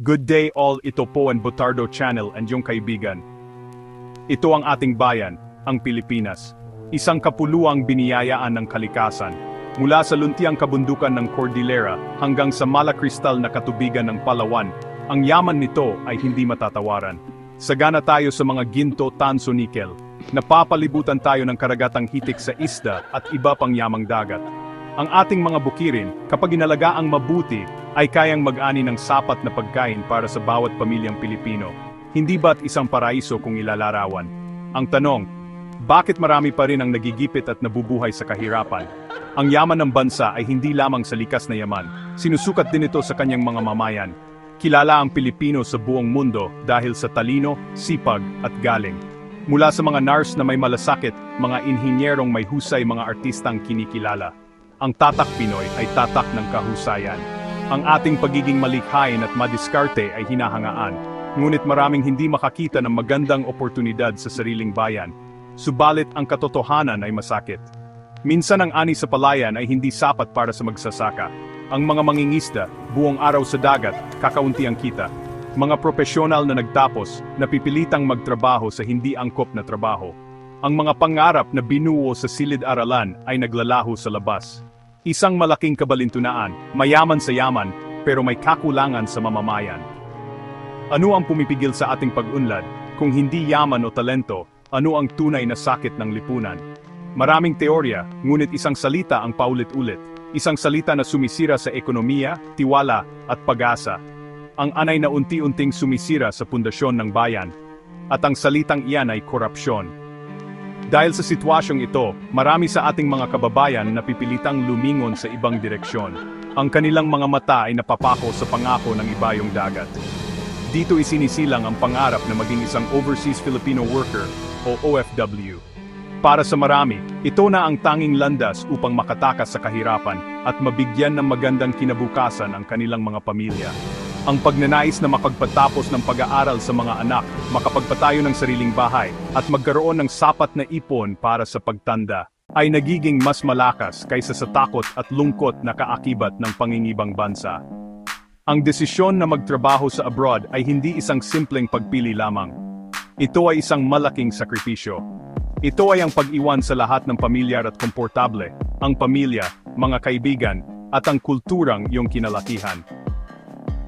Good day all, ito po ang Botardo Channel and yung kaibigan. Ito ang ating bayan, ang Pilipinas. Isang kapuluang biniyayaan ng kalikasan. Mula sa luntiang kabundukan ng Cordillera hanggang sa malakristal na katubigan ng Palawan, ang yaman nito ay hindi matatawaran. Sagana tayo sa mga ginto, tanso, nikel. Napapalibutan tayo ng karagatang hitik sa isda at iba pang yamang dagat. Ang ating mga bukirin, kapag inalagaang mabuti, ay kayang mag-ani ng sapat na pagkain para sa bawat pamilyang Pilipino. Hindi ba't isang paraiso kung ilalarawan? Ang tanong, bakit marami pa rin ang nagigipit at nabubuhay sa kahirapan? Ang yaman ng bansa ay hindi lamang sa likas na yaman, sinusukat din ito sa kanyang mga mamayan. Kilala ang Pilipino sa buong mundo dahil sa talino, sipag at galing. Mula sa mga nurse na may malasakit, mga inhinyerong may husay mga artistang kinikilala. Ang tatak Pinoy ay tatak ng kahusayan. Ang ating pagiging malikhain at madiskarte ay hinahangaan. Ngunit maraming hindi makakita ng magandang oportunidad sa sariling bayan. Subalit ang katotohanan ay masakit. Minsan ang ani sa palayan ay hindi sapat para sa magsasaka. Ang mga mangingisda, buong araw sa dagat, kakaunti ang kita. Mga profesional na nagtapos, napipilitang magtrabaho sa hindi angkop na trabaho. Ang mga pangarap na binuo sa silid-aralan ay naglalaho sa labas. Isang malaking kabalintunaan, mayaman sa yaman, pero may kakulangan sa mamamayan. Ano ang pumipigil sa ating pag-unlad, kung hindi yaman o talento, ano ang tunay na sakit ng lipunan? Maraming teorya, ngunit isang salita ang paulit-ulit, isang salita na sumisira sa ekonomiya, tiwala, at pag-asa. Ang anay na unti-unting sumisira sa pundasyon ng bayan, at ang salitang iyan ay korupsyon. Dahil sa sitwasyong ito, marami sa ating mga kababayan na pipilitang lumingon sa ibang direksyon. Ang kanilang mga mata ay napapako sa pangako ng ibayong dagat. Dito isinisilang ang pangarap na maging isang Overseas Filipino Worker o OFW. Para sa marami, ito na ang tanging landas upang makatakas sa kahirapan at mabigyan ng magandang kinabukasan ang kanilang mga pamilya. Ang pagnanais na makapagpatapos ng pag-aaral sa mga anak, makapagpatayo ng sariling bahay, at magkaroon ng sapat na ipon para sa pagtanda, ay nagiging mas malakas kaysa sa takot at lungkot na kaakibat ng pangingibang bansa. Ang desisyon na magtrabaho sa abroad ay hindi isang simpleng pagpili lamang. Ito ay isang malaking sakripisyo. Ito ay ang pag-iwan sa lahat ng pamilyar at komportable, ang pamilya, mga kaibigan, at ang kulturang iyong kinalakihan.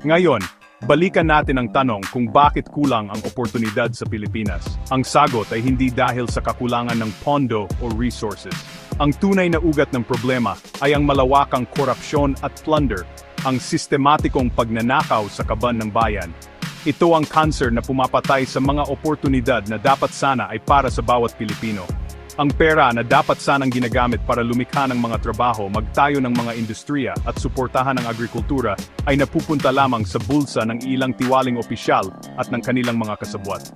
Ngayon, balikan natin ang tanong kung bakit kulang ang oportunidad sa Pilipinas. Ang sagot ay hindi dahil sa kakulangan ng pondo o resources. Ang tunay na ugat ng problema ay ang malawakang korupsyon at plunder, ang sistematikong pagnanakaw sa kaban ng bayan. Ito ang cancer na pumapatay sa mga oportunidad na dapat sana ay para sa bawat Pilipino. Ang pera na dapat sanang ginagamit para lumikha ng mga trabaho, magtayo ng mga industriya at suportahan ang agrikultura ay napupunta lamang sa bulsa ng ilang tiwaling opisyal at ng kanilang mga kasabwat.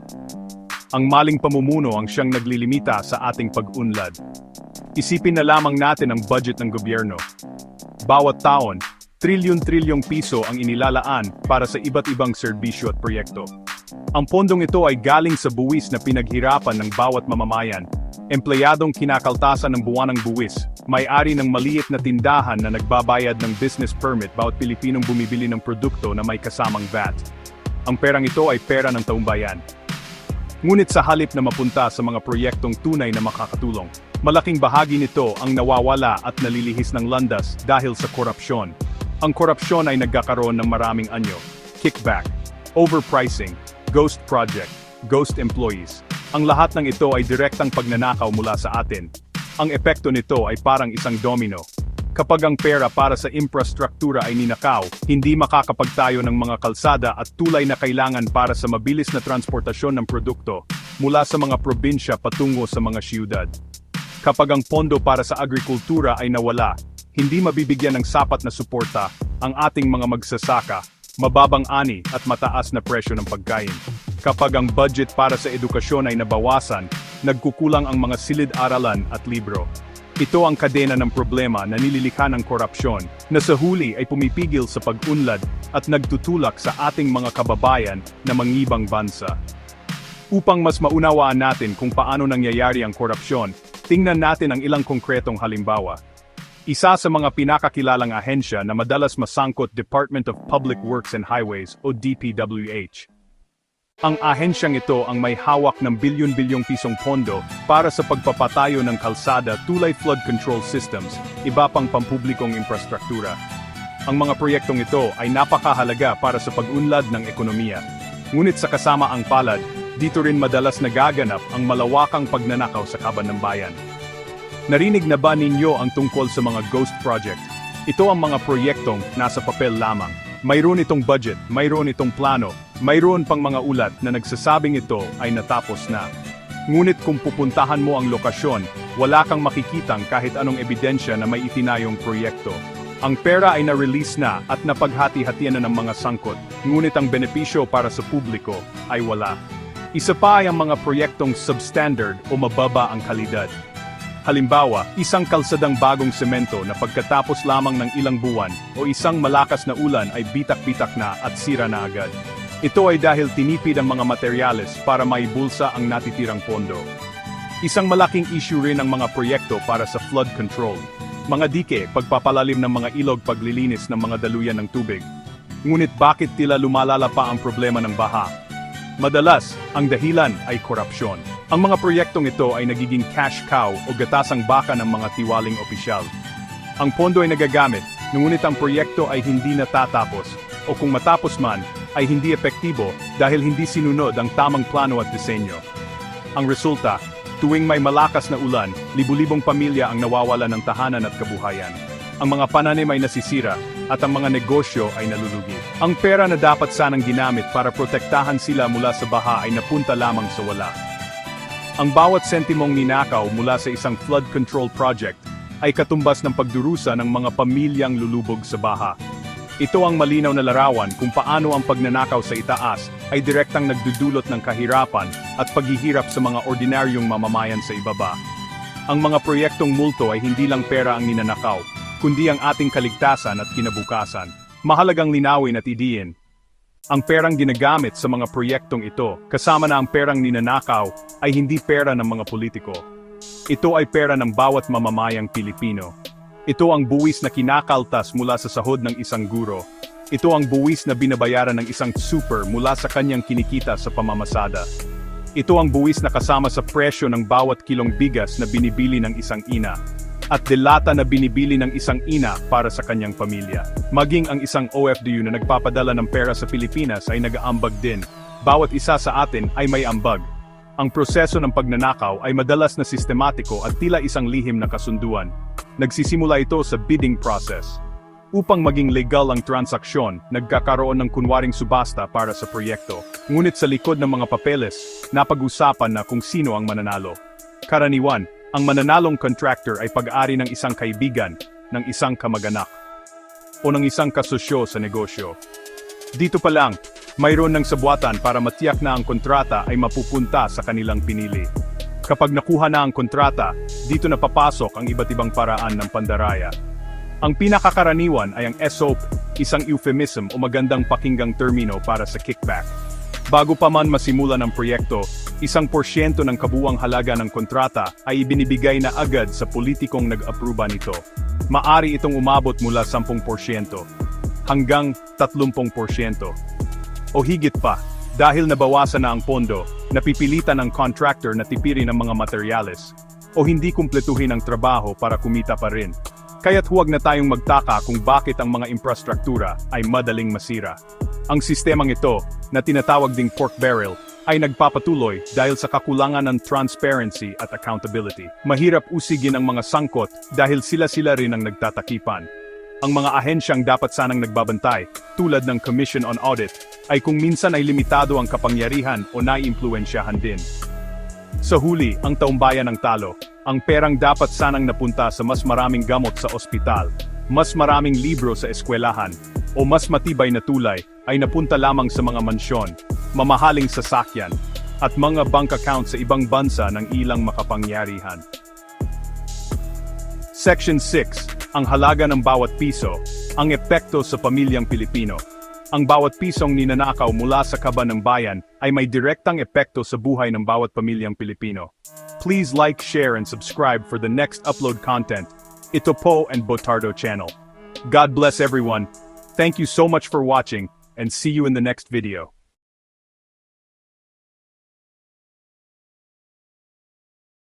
Ang maling pamumuno ang siyang naglilimita sa ating pag-unlad. Isipin na lamang natin ang budget ng gobyerno. Bawat taon, trilyon-trilyong piso ang inilalaan para sa iba't ibang serbisyo at proyekto. Ang pondong ito ay galing sa buwis na pinaghirapan ng bawat mamamayan empleyadong kinakaltasan ng buwanang buwis, may-ari ng maliit na tindahan na nagbabayad ng business permit bawat Pilipinong bumibili ng produkto na may kasamang VAT. Ang perang ito ay pera ng taumbayan. Ngunit sa halip na mapunta sa mga proyektong tunay na makakatulong, malaking bahagi nito ang nawawala at nalilihis ng landas dahil sa korupsyon. Ang korupsyon ay nagkakaroon ng maraming anyo, kickback, overpricing, ghost project, ghost employees, ang lahat ng ito ay direktang pagnanakaw mula sa atin. Ang epekto nito ay parang isang domino. Kapag ang pera para sa infrastruktura ay ninakaw, hindi makakapagtayo ng mga kalsada at tulay na kailangan para sa mabilis na transportasyon ng produkto mula sa mga probinsya patungo sa mga siyudad. Kapag ang pondo para sa agrikultura ay nawala, hindi mabibigyan ng sapat na suporta ang ating mga magsasaka, mababang ani at mataas na presyo ng pagkain. Kapag ang budget para sa edukasyon ay nabawasan, nagkukulang ang mga silid-aralan at libro. Ito ang kadena ng problema na nililikha ng korupsyon, na sa huli ay pumipigil sa pag-unlad at nagtutulak sa ating mga kababayan na mangibang bansa. Upang mas maunawaan natin kung paano nangyayari ang korupsyon, tingnan natin ang ilang konkretong halimbawa. Isa sa mga pinakakilalang ahensya na madalas masangkot Department of Public Works and Highways o DPWH. Ang ahensyang ito ang may hawak ng bilyon-bilyong pisong pondo para sa pagpapatayo ng kalsada tulay flood control systems, iba pang pampublikong infrastruktura. Ang mga proyektong ito ay napakahalaga para sa pag-unlad ng ekonomiya. Ngunit sa kasama ang palad, dito rin madalas nagaganap ang malawakang pagnanakaw sa kaban ng bayan. Narinig na ba ninyo ang tungkol sa mga ghost project? Ito ang mga proyektong nasa papel lamang. Mayroon itong budget, mayroon itong plano, mayroon pang mga ulat na nagsasabing ito ay natapos na. Ngunit kung pupuntahan mo ang lokasyon, wala kang makikitang kahit anong ebidensya na may itinayong proyekto. Ang pera ay na-release na at napaghati-hatian na ng mga sangkot, ngunit ang benepisyo para sa publiko ay wala. Isa pa ay ang mga proyektong substandard o mababa ang kalidad. Halimbawa, isang kalsadang bagong semento na pagkatapos lamang ng ilang buwan o isang malakas na ulan ay bitak-bitak na at sira na agad. Ito ay dahil tinipid ang mga materyales para maibulsa ang natitirang pondo. Isang malaking issue rin ang mga proyekto para sa flood control. Mga dike, pagpapalalim ng mga ilog paglilinis ng mga daluyan ng tubig. Ngunit bakit tila lumalala pa ang problema ng baha? Madalas, ang dahilan ay korupsyon. Ang mga proyektong ito ay nagiging cash cow o gatasang baka ng mga tiwaling opisyal. Ang pondo ay nagagamit, ngunit ang proyekto ay hindi natatapos, o kung matapos man, ay hindi epektibo dahil hindi sinunod ang tamang plano at disenyo. Ang resulta, tuwing may malakas na ulan, libu-libong pamilya ang nawawala ng tahanan at kabuhayan. Ang mga pananim ay nasisira, at ang mga negosyo ay nalulugi. Ang pera na dapat sanang ginamit para protektahan sila mula sa baha ay napunta lamang sa wala. Ang bawat sentimong ninakaw mula sa isang flood control project ay katumbas ng pagdurusa ng mga pamilyang lulubog sa baha. Ito ang malinaw na larawan kung paano ang pagnanakaw sa itaas ay direktang nagdudulot ng kahirapan at paghihirap sa mga ordinaryong mamamayan sa ibaba. Ang mga proyektong multo ay hindi lang pera ang ninanakaw, kundi ang ating kaligtasan at kinabukasan. Mahalagang linawin at idiin. Ang perang ginagamit sa mga proyektong ito, kasama na ang perang ninanakaw, ay hindi pera ng mga politiko. Ito ay pera ng bawat mamamayang Pilipino. Ito ang buwis na kinakaltas mula sa sahod ng isang guro. Ito ang buwis na binabayaran ng isang super mula sa kanyang kinikita sa pamamasada. Ito ang buwis na kasama sa presyo ng bawat kilong bigas na binibili ng isang ina at delata na binibili ng isang ina para sa kanyang pamilya. Maging ang isang OFW na nagpapadala ng pera sa Pilipinas ay nag-aambag din. Bawat isa sa atin ay may ambag. Ang proseso ng pagnanakaw ay madalas na sistematiko at tila isang lihim na kasunduan. Nagsisimula ito sa bidding process. Upang maging legal ang transaksyon, nagkakaroon ng kunwaring subasta para sa proyekto. Ngunit sa likod ng mga papeles, napag-usapan na kung sino ang mananalo. Karaniwan, ang mananalong contractor ay pag-ari ng isang kaibigan, ng isang kamag-anak, o ng isang kasosyo sa negosyo. Dito pa lang, mayroon ng sabuatan para matiyak na ang kontrata ay mapupunta sa kanilang pinili. Kapag nakuha na ang kontrata, dito na papasok ang iba't ibang paraan ng pandaraya. Ang pinakakaraniwan ay ang SOP, isang euphemism o magandang pakinggang termino para sa kickback. Bago pa man masimulan ang proyekto, isang porsyento ng kabuwang halaga ng kontrata ay ibinibigay na agad sa politikong nag-aproba nito. Maari itong umabot mula 10% hanggang 30% o higit pa. Dahil nabawasan na ang pondo, napipilitan ang contractor na tipirin ang mga materyales o hindi kumpletuhin ang trabaho para kumita pa rin. Kaya't huwag na tayong magtaka kung bakit ang mga infrastruktura ay madaling masira. Ang sistemang ito, na tinatawag ding pork barrel, ay nagpapatuloy dahil sa kakulangan ng transparency at accountability. Mahirap usigin ang mga sangkot dahil sila-sila rin ang nagtatakipan. Ang mga ahensyang dapat sanang nagbabantay, tulad ng Commission on Audit, ay kung minsan ay limitado ang kapangyarihan o naiimpluensyahan din. Sa huli, ang taumbayan ng talo, ang perang dapat sanang napunta sa mas maraming gamot sa ospital, mas maraming libro sa eskwelahan, o mas matibay na tulay ay napunta lamang sa mga mansyon, mamahaling sasakyan, at mga bank account sa ibang bansa ng ilang makapangyarihan. Section 6. Ang halaga ng bawat piso, ang epekto sa pamilyang Pilipino. Ang bawat pisong ninanakaw mula sa kaban ng bayan ay may direktang epekto sa buhay ng bawat pamilyang Pilipino. Please like, share, and subscribe for the next upload content. Ito po and Botardo channel. God bless everyone. Thank you so much for watching, and see you in the next video.